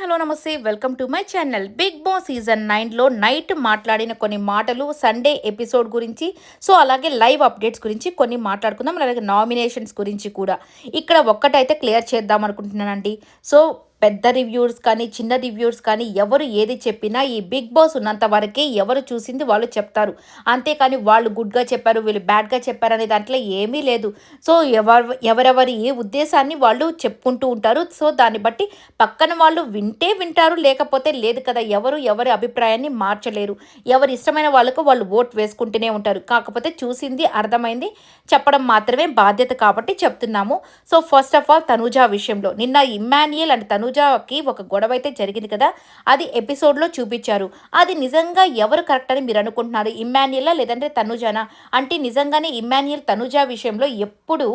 Hello నమస్తే. Welcome to my channel. Bigg Boss season నైన్లో night మాట్లాడిన కొన్ని మాటలు సండే ఎపిసోడ్ గురించి సో అలాగే లైవ్ అప్డేట్స్ గురించి కొన్ని మాట్లాడుకుందాం. అలాగే నామినేషన్స్ గురించి కూడా. ఇక్కడ ఒక్కటైతే క్లియర్ చేద్దాం అనుకుంటున్నానండి. సో పెద్ద రివ్యూస్ కానీ చిన్న రివ్యూస్ కానీ ఎవరు ఏది చెప్పినా ఈ బిగ్ బాస్ ఉన్నంత వరకే ఎవరు చూసింది వాళ్ళు చెప్తారు. అంతేకాని వాళ్ళు గుడ్గా చెప్పారు వీళ్ళు బ్యాడ్గా చెప్పారు అనే దాంట్లో ఏమీ లేదు. సో ఎవరు ఎవరెవరి ఏ ఉద్దేశాన్ని వాళ్ళు చెప్పుకుంటూ ఉంటారు. సో దాన్ని బట్టి పక్కన వాళ్ళు వింటే వింటారు లేకపోతే లేదు కదా ఎవరు ఎవరి అభిప్రాయాన్ని మార్చలేరు. ఎవరి ఇష్టమైన వాళ్ళకు వాళ్ళు ఓట్ వేసుకుంటూనే ఉంటారు. కాకపోతే చూసింది అర్థమైంది చెప్పడం మాత్రమే బాధ్యత కాబట్టి చెప్తున్నాము. So first of all Tanuja విషయంలో నిన్న ఇమ్మాన్యుయల్ అండ్ తనుజాకి ఒక గొడవ అయితే జరిగింది కదా అది ఎపిసోడ్లో చూపించారు. అది నిజంగా ఎవరు కరెక్ట్ అని మీరు అనుకుంటున్నారు? ఇమ్మాన్యుయలా లేదంటే తనుజానా? అంటే నిజంగానే ఇమ్మాన్యుల్ తనుజా విషయంలో ఎప్పుడు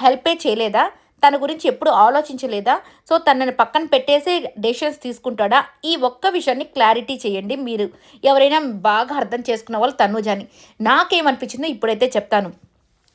హెల్పే చేయలేదా? తన గురించి ఎప్పుడు ఆలోచించలేదా? సో తనని పక్కన పెట్టేసి డెసిషన్స్ తీసుకుంటాడా? ఈ ఒక్క విషయాన్ని క్లారిటీ చేయండి మీరు. ఎవరైనా బాగా అర్థం చేసుకున్న వాళ్ళు తనుజాని. నాకేమనిపించిందో ఇప్పుడైతే చెప్తాను.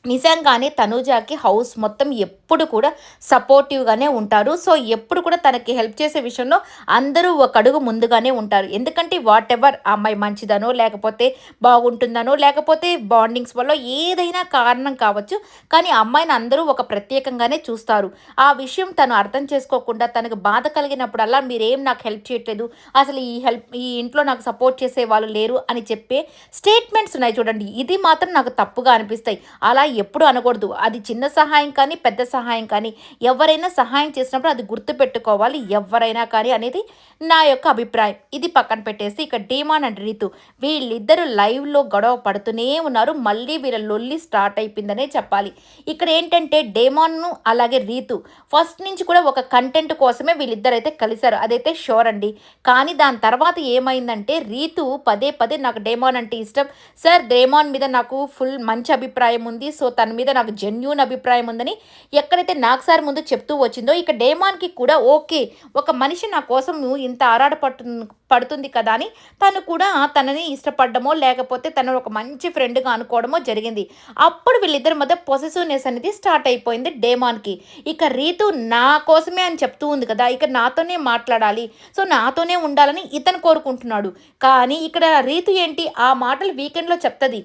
నిజంగానే తనూజాకి హౌస్ మొత్తం ఎప్పుడు కూడా సపోర్టివ్గానే ఉంటారు. సో ఎప్పుడు కూడా తనకి హెల్ప్ చేసే విషయంలో అందరూ ఒక అడుగు ముందుగానే ఉంటారు. ఎందుకంటే వాట్ ఎవర్ అమ్మాయి మంచిదనో లేకపోతే బాగుంటుందనో లేకపోతే బాండింగ్స్ వల్ల ఏదైనా కారణం కావచ్చు కానీ అమ్మాయిని అందరూ ఒక ప్రత్యేకంగానే చూస్తారు. ఆ విషయం తను అర్థం చేసుకోకుండా తనకు బాధ కలిగినప్పుడల్లా మీరేం నాకు హెల్ప్ చేయట్లేదు? అసలు ఈ హెల్ప్ ఈ ఇంట్లో నాకు సపోర్ట్ చేసే వాళ్ళు లేరు అని చెప్పే స్టేట్మెంట్స్ ఉన్నాయి చూడండి. ఇది మాత్రం నాకు తప్పుగా అనిపిస్తాయి. అలా ఎప్పుడు అనకూడదు. అది చిన్న సహాయం కానీ పెద్ద సహాయం కానీ ఎవరైనా సహాయం చేసినప్పుడు అది గుర్తుపెట్టుకోవాలి ఎవరైనా కానీ అనేది నా యొక్క అభిప్రాయం. ఇది పక్కన పెట్టేసి ఇక డీమాన్ అండ్ రీతు వీళ్ళిద్దరూ లైవ్లో గొడవ పడుతూనే ఉన్నారు. మళ్ళీ వీళ్ళ లొల్లి స్టార్ట్ అయిపోయిందనే చెప్పాలి. ఇక్కడ ఏంటంటే డేమాన్ను అలాగే రీతు ఫస్ట్ నుంచి కూడా ఒక కంటెంట్ కోసమే వీళ్ళిద్దరు అయితే కలిశారు. అదైతే షోర్ అండి. కానీ దాని తర్వాత ఏమైందంటే రీతు పదే పదే నాకు డేమాన్ అంటే ఇష్టం. సార్ డేమాన్ మీద నాకు ఫుల్ మంచి అభిప్రాయం ఉంది. సో తన మీద నాకు జెన్యున్ అభిప్రాయం ఉందని ఎక్కడైతే నాకు సార్ ముందు చెప్తూ వచ్చిందో ఇక డేమాన్కి కూడా ఓకే ఒక మనిషి నా కోసం ఇంత ఆరాట పట్టు పడుతుంది కదా అని తను కూడా తనని ఇష్టపడడమో లేకపోతే తను ఒక మంచి ఫ్రెండ్గా అనుకోవడమో జరిగింది. అప్పుడు వీళ్ళిద్దరి మధ్య పొసెసివ్నెస్ అనేది స్టార్ట్ అయిపోయింది డేమాన్కి. ఇక రీతు నా కోసమే అని చెప్తూ ఉంది కదా ఇక నాతోనే మాట్లాడాలి. సో నాతోనే ఉండాలని ఇతను కోరుకుంటున్నాడు. కానీ ఇక్కడ రీతు ఏంటి? ఆ మాటలు వీకెండ్లో చెప్తుంది.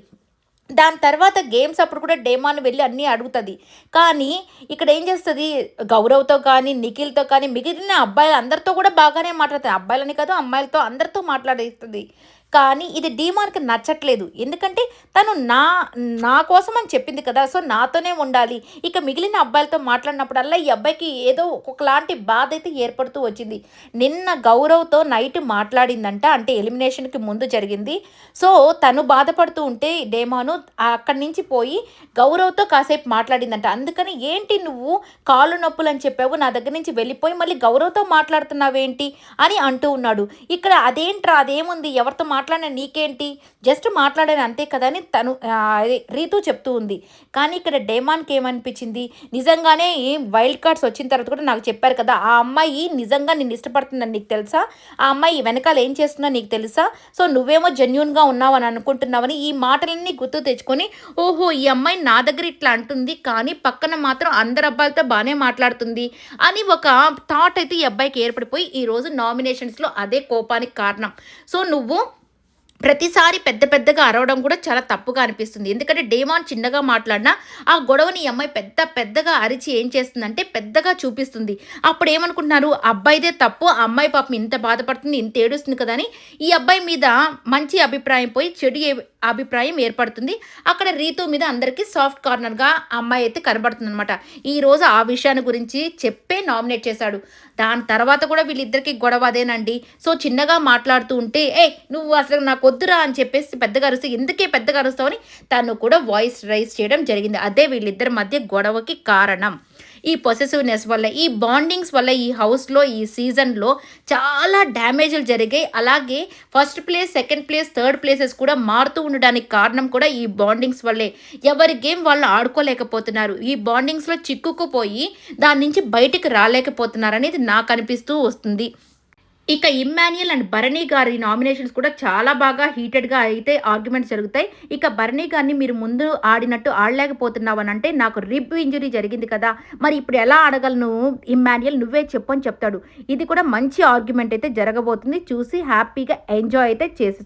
దాని తర్వాత గేమ్స్ అప్పుడు కూడా డేమాన్ వెళ్ళి అన్నీ అడుగుతుంది. కానీ ఇక్కడ ఏం చేస్తుంది? గౌరవ్తో కానీ నిఖిల్తో కానీ మిగిలిన అబ్బాయిలు అందరితో కూడా బాగానే మాట్లాడుతుంది. అబ్బాయిలని కాదు అమ్మాయిలతో అందరితో మాట్లాడేస్తుంది. కానీ ఇది డీమార్క్ నచ్చట్లేదు. ఎందుకంటే తను నా నా కోసం అని చెప్పింది కదా సో నాతోనే ఉండాలి. ఇక మిగిలిన అబ్బాయిలతో మాట్లాడినప్పుడల్లా ఈ అబ్బాయికి ఏదో ఒకలాంటి బాధ అయితే ఏర్పడుతూ వచ్చింది. నిన్న గౌరవ్తో నైట్ మాట్లాడిందంట అంటే ఎలిమినేషన్కి ముందు జరిగింది. సో తను బాధపడుతూ ఉంటే డేమాను అక్కడి నుంచి పోయి గౌరవ్తో కాసేపు మాట్లాడిందంట. అందుకని ఏంటి నువ్వు కాళ్ళు నొప్పులు అని చెప్పావు నా దగ్గర నుంచి వెళ్ళిపోయి మళ్ళీ గౌరవ్తో మాట్లాడుతున్నావేంటి అని అంటూ ఉన్నాడు. ఇక్కడ అదేంట్రా అదేముంది? ఎవరితో మాట్లాడిన నీకేంటి? జస్ట్ మాట్లాడాను అంతే కదా అని తను రీతు చెప్తూ ఉంది. కానీ ఇక్కడ డేమాన్కి ఏమనిపించింది? నిజంగానే వైల్డ్ కార్డ్స్ వచ్చిన తర్వాత కూడా నాకు చెప్పారు కదా ఆ అమ్మాయి నిజంగా నిన్ను ఇష్టపడుతుందని నీకు తెలుసా? ఆ అమ్మాయి వెనకాల ఏం చేస్తుందో నీకు తెలుసా? సో నువ్వేమో జెన్యున్గా ఉన్నావు అని అనుకుంటున్నావని ఈ మాటలన్నీ గుర్తు తెచ్చుకొని ఓహో ఈ అమ్మాయి నా దగ్గర ఇట్లా అంటుంది కానీ పక్కన మాత్రం అందరు అబ్బాయిలతో బాగానే మాట్లాడుతుంది అని ఒక థాట్ అయితే ఈ అబ్బాయికి ఏర్పడిపోయి ఈరోజు నామినేషన్స్లో అదే కోపానికి కారణం. సో నువ్వు ప్రతిసారి పెద్ద పెద్దగా అరవడం కూడా చాలా తప్పుగా అనిపిస్తుంది. ఎందుకంటే డేమాన్ చిన్నగా మాట్లాడినా ఆ గొడవని ఈ అమ్మాయి పెద్ద పెద్దగా అరిచి ఏం చేస్తుందంటే పెద్దగా చూపిస్తుంది. అప్పుడు ఏమనుకుంటున్నారు? అబ్బాయిదే తప్పు ఆ అమ్మాయి పాపం ఇంత బాధపడుతుంది ఇంత ఏడుస్తుంది కదా అని ఈ అబ్బాయి మీద మంచి అభిప్రాయం పోయి చెడు అభిప్రాయం ఏర్పడుతుంది. అక్కడ రీతు మీద అందరికీ సాఫ్ట్ కార్నర్గా అమ్మాయి అయితే కనబడుతుంది అనమాట ఈరోజు ఆ విషయాన్ని గురించి చెప్పే నామినేట్ చేశాడు. దాని తర్వాత కూడా వీళ్ళిద్దరికి గొడవ అదేనండి. సో చిన్నగా మాట్లాడుతూ ఉంటే ఏ నువ్వు అసలు నాకు వద్దురా అని చెప్పేసి పెద్దగా అరుస్తూ ఎందుకే పెద్దగా అరుస్తావని తను కూడా వాయిస్ రైజ్ చేయడం జరిగింది. అదే వీళ్ళిద్దరి మధ్య గొడవకి కారణం. ఈ పొసెసివ్నెస్ వల్ల ఈ బాండింగ్స్ వల్ల ఈ హౌస్లో ఈ సీజన్లో చాలా డ్యామేజ్లు జరిగాయి. అలాగే first place second place third places కూడా మారుతూ ఉండడానికి కారణం కూడా ఈ బాండింగ్స్ వల్లే. ఎవరి గేమ్ వాళ్ళు ఆడుకోలేకపోతున్నారు. ఈ బాండింగ్స్లో చిక్కుకుపోయి దాని నుంచి బయటికి రాలేకపోతున్నారు అనేది నాకు అనిపిస్తూ వస్తుంది. ఇక ఇమ్మాన్యుయల్ అండ్ భరణి గారి నామినేషన్స్ కూడా చాలా బాగా హీటెడ్గా అయితే ఆర్గ్యుమెంట్స్ జరుగుతాయి. ఇక భరణి గారిని మీరు ముందు ఆడినట్టు ఆడలేకపోతున్నావు అని అంటే నాకు రిబ్ ఇంజరీ జరిగింది కదా. మరి ఇప్పుడు ఎలా ఆడగలను ఇమ్మాన్యుయల్? నువ్వే చెప్పు అని చెప్తాడు. ఇది కూడా మంచి ఆర్గ్యుమెంట్ అయితే జరగబోతుంది. చూసి హ్యాపీగా ఎంజాయ్ అయితే చేసేసే